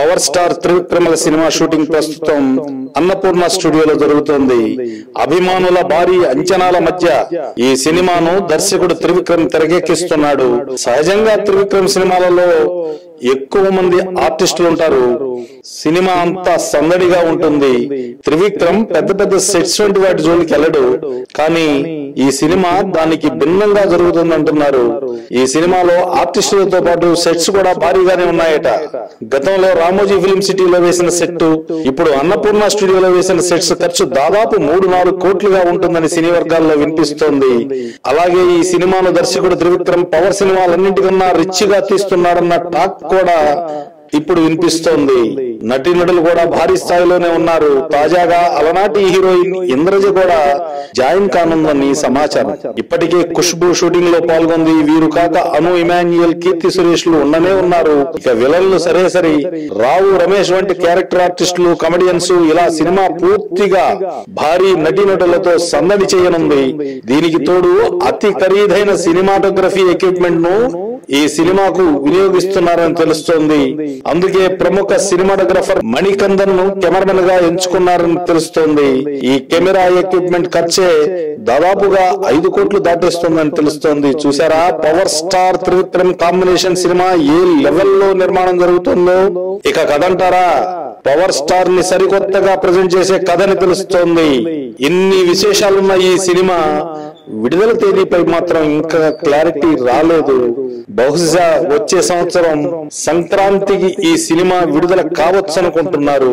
Power star త్రివిక్రమల cinema shooting ప్రస్తుతం అన్నపూర్ణ స్టూడియోలో జరుగుతోంది. అభిమానుల భారీ అంచనాల మధ్య ఈ సినిమాను దర్శకుడు త్రివిక్రమ్ తెరకెక్కిస్తున్నాడు. సహజంగా త్రివిక్రమ్ సినిమాలలో ఎక్కువ మంది ఆర్టిస్టులు ఉంటారు. సినిమా అంతా సందడిగా ఉంటుంది. త్రివిక్రమ్ పెద్ద పెద్ద సెట్స్ వంటి వాటి జోలికి వెళ్ళడు. కానీ ఈ సినిమా దానికి భిన్నంగా జరుగుతుందంటున్నారు. ఈ సినిమాలో ఆర్టిస్టులతో పాటు సెట్స్ కూడా భారీగానే ఉన్నాయట. గతంలో రామోజీ ఫిలిం సిటీలో వేసిన సెట్ ఇప్పుడు అన్నపూర్ణ స్టూడియోలో వేసిన సెట్స్ ఖర్చు దాదాపు మూడు నాలుగు కోట్లుగా ఉంటుందని సినీ వర్గాల్లో వినిపిస్తోంది. అలాగే ఈ సినిమాను దర్శకుడు త్రివిక్రమ్ పవర్ సినిమాలన్నింటికన్నా రిచ్గా తీస్తున్నాడన్న టాక్ కూడా ఇప్పుడు వినిపిస్తోంది. నటీనటులు కూడా భారీ స్థాయిలోనే ఉన్నారు. తాజాగా అలనాటి హీరోయిన్ ఇంద్రజ కూడా జాయిన్ కానుందని సమాచారం. ఇప్పటికే ఖుష్బు షూటింగ్లో పాల్గొంది వీరు కాక అను ఇమాన్యుయల్ కీర్తి సురేష్లు ఉండనే ఉన్నారు. ఇక విలన్లు సరే సరి రావు రమేష్ వంటి క్యారెక్టర్ ఆర్టిస్టులు కమెడియన్స్ ఇలా సినిమా పూర్తిగా భారీ నటీనటులతో సందడి చేయనుంది. దీనికి తోడు అతి ఖరీదైన సినిమాటోగ్రఫీ ఎక్విప్మెంట్ను ఈ సినిమాకు వినియోగిస్తున్నారని తెలుస్తోంది. అందుకే ప్రముఖ సినిమాటోగ్రఫర్ మణికందన్ను కెమెరామెన్గా ఎంచుకున్నారని తెలుస్తోంది. ఈ కెమెరా ఎక్విప్మెంట్ ఖర్చే దాదాపుగా ఐదు కోట్లు దాటేస్తుందని తెలుస్తోంది. చూసారా power star Trivikram combination cinema ఏ లెవెల్లో నిర్మాణం జరుగుతుందో? ఇక కథ అంటారా పవర్ స్టార్ని సరికొత్తగా ప్రజెంట్ చేసే కథని తెలుస్తోంది. ఇన్ని విశేషాలున్న ఈ సినిమా విడుదల తేదీపై మాత్రం ఇంకా క్లారిటీ రాలేదు. బహుశా వచ్చే సంవత్సరం సంక్రాంతికి ఈ సినిమా విడుదల కావచ్చు అనుకుంటున్నారు